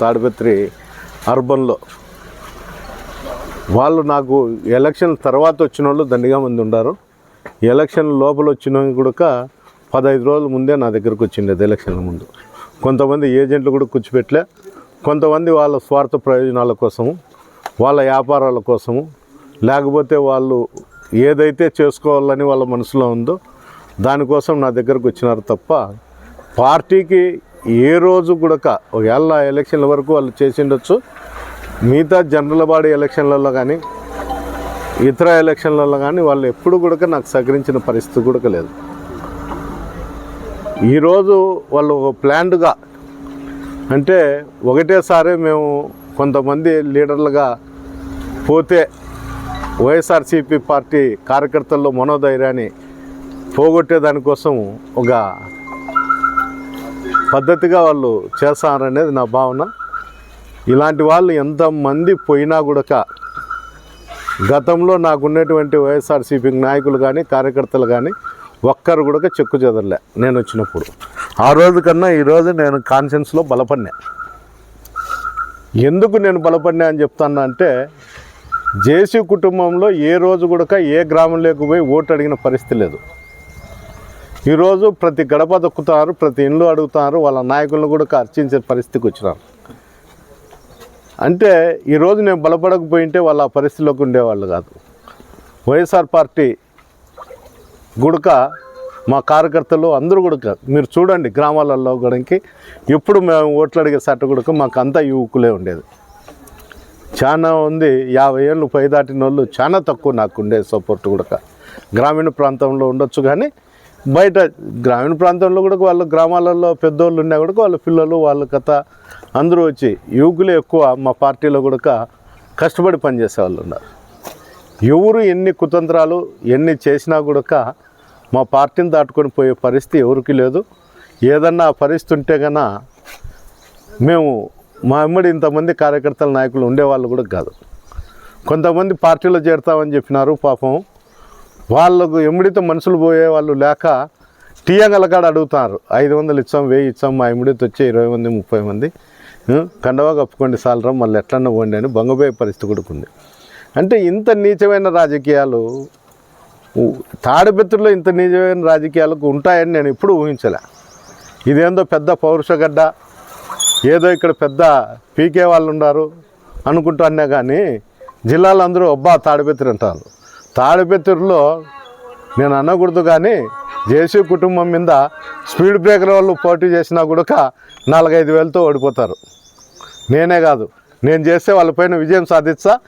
తాడిపత్రి అర్బన్లో. వాళ్ళు నాకు ఎలక్షన్ తర్వాత వచ్చిన వాళ్ళు దండిగా మంది ఉన్నారు ఎలక్షన్ లోపల వచ్చిన కూడా పదహైదు రోజుల ముందే నా దగ్గరకు వచ్చిండేది ఎలక్షన్ల ముందు. కొంతమంది ఏజెంట్లు కూడా కూర్చోపెట్టలే. కొంతమంది వాళ్ళ స్వార్థ ప్రయోజనాల కోసము వాళ్ళ వ్యాపారాల కోసము లేకపోతే వాళ్ళు ఏదైతే చేసుకోవాలని వాళ్ళ మనసులో ఉందో దానికోసం నా దగ్గరకు వచ్చినారు తప్ప పార్టీకి ఏ రోజు కూడా ఒకవేళ ఎలక్షన్ల వరకు వాళ్ళు చేసిండొచ్చు మిగతా జనరల్ బాడీ ఎలక్షన్లలో కానీ ఇతర ఎలక్షన్లలో కానీ వాళ్ళు ఎప్పుడు కూడా నాకు సహకరించిన పరిస్థితి కూడా లేదు. ఈరోజు వాళ్ళు ఒక ప్లాన్డ్గా అంటే ఒకటేసారి మేము కొంతమంది లీడర్లుగా పోతే వైఎస్ఆర్సీపీ పార్టీ కార్యకర్తల్లో మనోధైర్యాన్ని పోగొట్టే దానికోసం ఒక పద్ధతిగా వాళ్ళు చేస్తారనేది నా భావన. ఇలాంటి వాళ్ళు ఎంతమంది పోయినా కూడా గతంలో నాకు ఉన్నటువంటి వైఎస్ఆర్సీపీ నాయకులు కానీ కార్యకర్తలు కానీ ఒక్కరు కూడా చెక్కు చెదరలే నేను వచ్చినప్పుడు ఆ రోజు కన్నా ఈరోజు నేను కాన్షియన్స్లో బలపడినా ఎందుకు నేను బలపడినా అని చెప్తాను అంటే జేసీ కుటుంబంలో ఏ రోజు కూడా ఏ గ్రామంలోకి పోయి ఓటు అడిగిన పరిస్థితి లేదు. ఈరోజు ప్రతి గడప దొక్కుతారు ప్రతి ఇండ్లు అడుగుతారు వాళ్ళ నాయకులను కూడా అర్చించే పరిస్థితికి వచ్చినారు. అంటే ఈరోజు నేను బలపడకపోయింటే వాళ్ళ ఆ పరిస్థితిలోకి ఉండేవాళ్ళు కాదు. వైఎస్ఆర్ పార్టీ గుడక మా కార్యకర్తలు అందరూ గుడక. మీరు చూడండి గ్రామాలలో గుడకి ఎప్పుడు మేము ఓట్లు అడిగే సట్ట గుడక మాకు అంతా యువకులే ఉండేది. చాలా ఉంది యాభై ఏళ్ళు పైదాటిన వాళ్ళు చాలా తక్కువ నాకు ఉండే సపోర్ట్ కూడా గ్రామీణ ప్రాంతంలో ఉండొచ్చు కానీ బయట గ్రామీణ ప్రాంతంలో కూడా వాళ్ళ గ్రామాలలో పెద్దోళ్ళు ఉన్నా కూడా వాళ్ళ పిల్లలు వాళ్ళ కథ అందరూ వచ్చి యువకులే ఎక్కువ మా పార్టీలో కూడా కష్టపడి పనిచేసే వాళ్ళు ఉన్నారు. ఎవరు ఎన్ని కుతంత్రాలు ఎన్ని చేసినా కూడా మా పార్టీని దాటుకొని పోయే పరిస్థితి ఎవరికి లేదు. ఏదన్నా పరిస్థితి ఉంటే కన్నా మేము మా అమ్మడి ఇంతమంది కార్యకర్తల నాయకులు ఉండేవాళ్ళు కూడా కాదు. కొంతమంది పార్టీలో చేరుతామని చెప్పినారు పాపం. వాళ్ళకు ఎమ్మిడితో మనుషులు పోయే వాళ్ళు లేక టీయంగల కాడ అడుగుతున్నారు ఐదు వందలు ఇచ్చాం వెయ్యి ఇచ్చాం మా ఎమ్మిడితో వచ్చే ఇరవై మంది ముప్పై మంది. కండవా కప్పుకోండి సాలరం మళ్ళీ ఎట్లన్నా పోండి అని బొంగపోయే పరిస్థితి కూడా ఉంది. అంటే ఇంత నీచమైన రాజకీయాలు ఉ- తాడిపెత్తుల్లో ఇంత నీచమైన రాజకీయాలకు ఉంటాయని నేను ఎప్పుడు ఊహించలే. ఇదేందో పెద్ద పౌరుషగడ్డ ఏదో ఇక్కడ పెద్ద పీకే వాళ్ళు ఉన్నారు అనుకుంటానే కానీ జిల్లాలో అందరూ అబ్బా తాడిపెత్తురు అంటారు. తాడిపెత్తురులో నేను అనకూడదు కానీ జేసీ కుటుంబం మీద స్పీడ్ బ్రేకర్ వాళ్ళు పోటీ చేసినా కూడా నాలుగైదు వేలతో ఓడిపోతారు. నేనే కాదు. నేను చేస్తే వాళ్ళపైన విజయం సాధిస్తా.